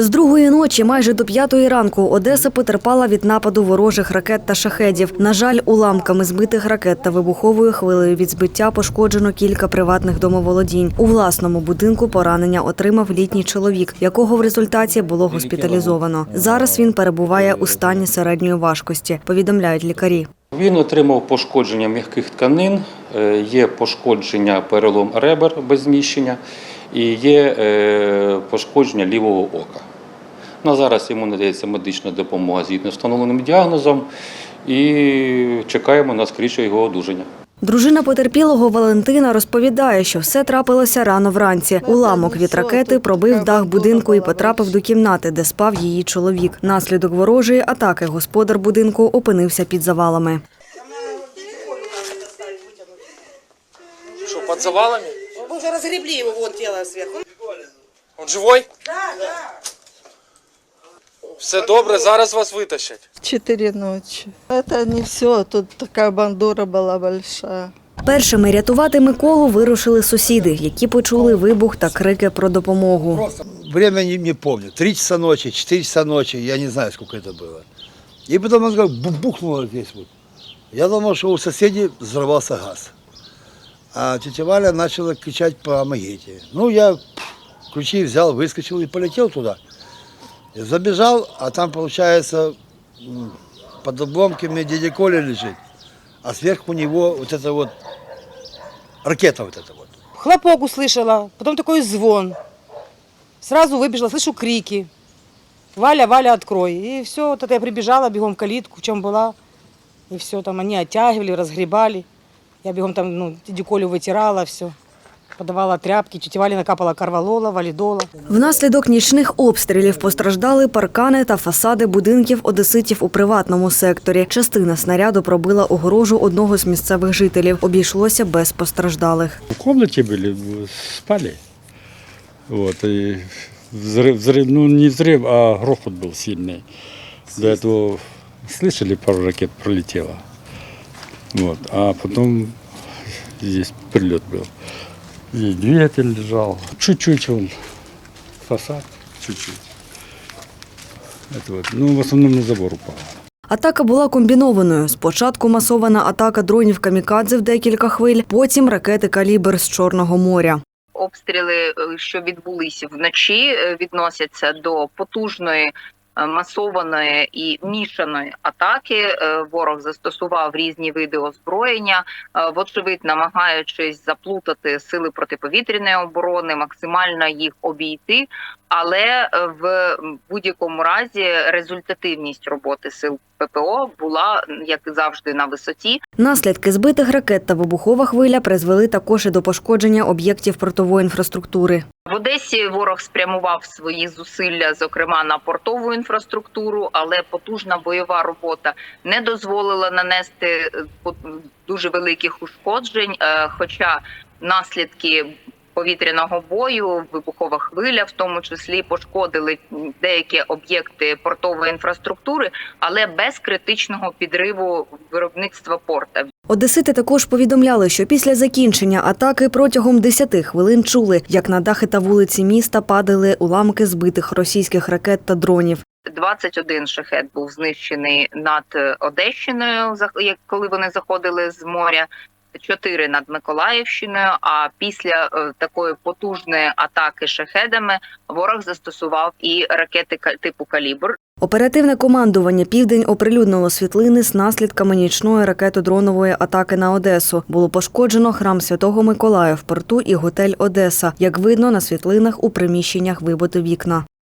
З другої ночі майже до п'ятої ранку Одеса потерпала від нападу ворожих ракет та шахедів. На жаль, уламками збитих ракет та вибуховою хвилею від збиття пошкоджено кілька приватних домоволодінь. У власному будинку поранення отримав літній чоловік, якого в результаті було госпіталізовано. Зараз він перебуває у стані середньої важкості. Повідомляють лікарі. Він отримав пошкодження м'яких тканин, е, є пошкодження перелом ребер без зміщення і є е, пошкодження лівого ока. На зараз йому надається медична допомога згідно встановленим діагнозом і чекаємо на скоріше його одужання. Дружина потерпілого Валентина розповідає, що все трапилося рано вранці. Уламок від ракети пробив дах будинку і потрапив до кімнати, де спав її чоловік. Наслідок ворожої атаки господар будинку опинився під завалами. Что, под завалами? Мы уже разгребли его, вот тело сверху. Он живой? Все добре, зараз вас витащать. Четыре ночи. Это не все, тут такая бандура была большая. Першими рятувати Миколу вирушили сусіди, які почули вибух та крики про допомогу. Время не, не помню. Три часа ночи, четыре часа ночи, я не знаю, сколько это было. И потом оно как бу- бухнуло здесь вот. Я думал, что у соседей взорвался газ. А тетя Валя начала кричать «помогите». Ну, я пф, ключи взял, выскочил и полетел туда. Я забежал, а там, получается, м, под обломками дядя Коля лежит, а сверху него вот это вот ракета вот эта вот. Хлопок услышала, потом такой звон. Сразу выбежала, слышу крики. Валя, Валя, открой. И все, вот это я прибежала, бегом в калитку, в чем была. И все, там они оттягивали, разгребали. Я бегом там, ну, дядю Колю вытирала, все. Подавала тряпки, тетя Валя накапала карвалола, валідола. Внаслідок нічних обстрілів постраждали паркани та фасади будинків одеситів у приватному секторі. Частина снаряду пробила огорожу одного з місцевих жителів. Обійшлося без постраждалих. В комнате были, спали. Вот, и взрыв, взрыв, ну не взрыв, а грохот был сильный. До этого слышали, пару ракет пролетело. Вот, а потом здесь прилет был. И двигатель лежал. Чуть-чуть он, фасад, чуть-чуть. Это вот, ну, в основном на забор упал. Атака була комбінованою. Спочатку масована атака дронів камікадзе в декілька хвиль, потім ракети калібр з Чорного моря. обстріли, е, що відбулися вночі, е, відносяться до потужної. Е, Масованої і мішаної атаки Е, ворог застосував різні види озброєння, е, вочевидь, намагаючись заплутати сили протиповітряної оборони, максимально їх обійти. Але в будь-якому разі результативність роботи сил ППО була як завжди на висоті. Наслідки збитих ракет та вибухова хвиля призвели також і до пошкодження об'єктів портової інфраструктури. В Одесі ворог спрямував свої зусилля, зокрема на портову інфраструктуру, але потужна бойова робота не дозволила нанести е, дуже великих ушкоджень. е, Хоча наслідки повітряного бою, вибухова хвиля, в тому числі пошкодили деякі об'єкти портової інфраструктури, але без критичного підриву виробництва порта. Одесити також повідомляли, що після закінчення атаки протягом 10 хвилин чули, як на дахи та вулиці міста падали уламки збитих російських ракет та дронів. 21 шахет був знищений над Одещиною, коли вони заходили з моря. Чотири над Миколаївщиною. А після е, такої потужної атаки шахедами ворог застосував і ракети типу калібр. Оперативне командування Південь оприлюднило світлини з наслідками нічної ракетодронової атаки на Одесу. Було пошкоджено храм Святого Миколая в порту і готель Одеса. Як видно на світлинах у приміщеннях вибито вікна.